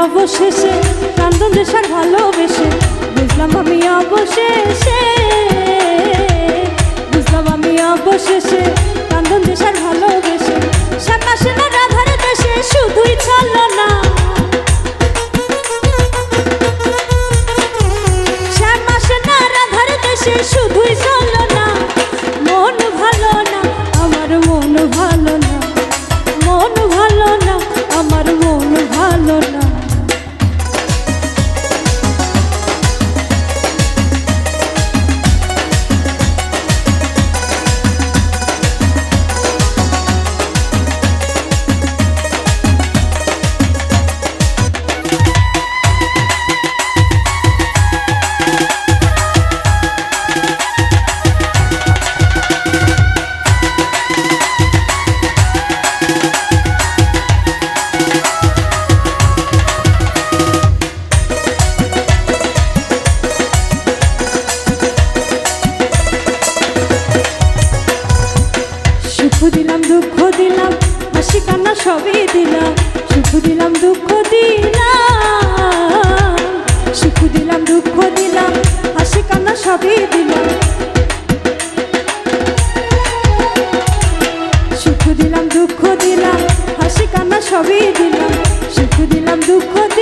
অবশেষে কান্দন দেশার ভালোবেসে বুঝলাম আমি অবশেষে সুখ দিলাম দুঃখ দিলাম, হাসি কান্না সবই দিলাম। সুখ দিলাম দুঃখ দিলাম সুখ দিলাম দুঃখ দিলাম, হাসি কান্না সবই দিলাম। সুখ দিলাম দুঃখ দিলাম, হাসি কান্না সবই দিলাম। সুখ দিলাম দুঃখ দিলাম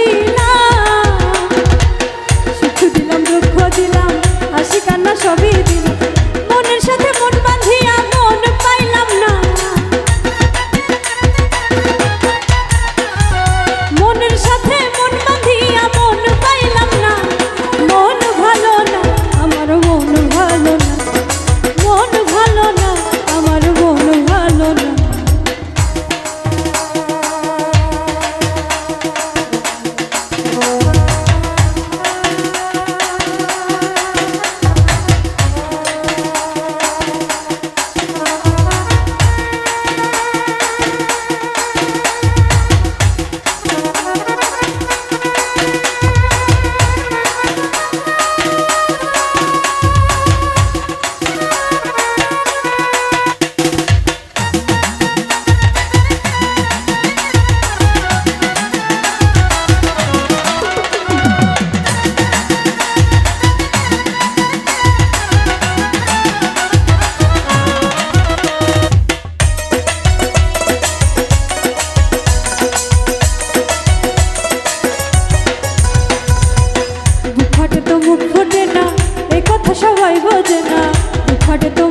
খোঁজ না দুঃখট তো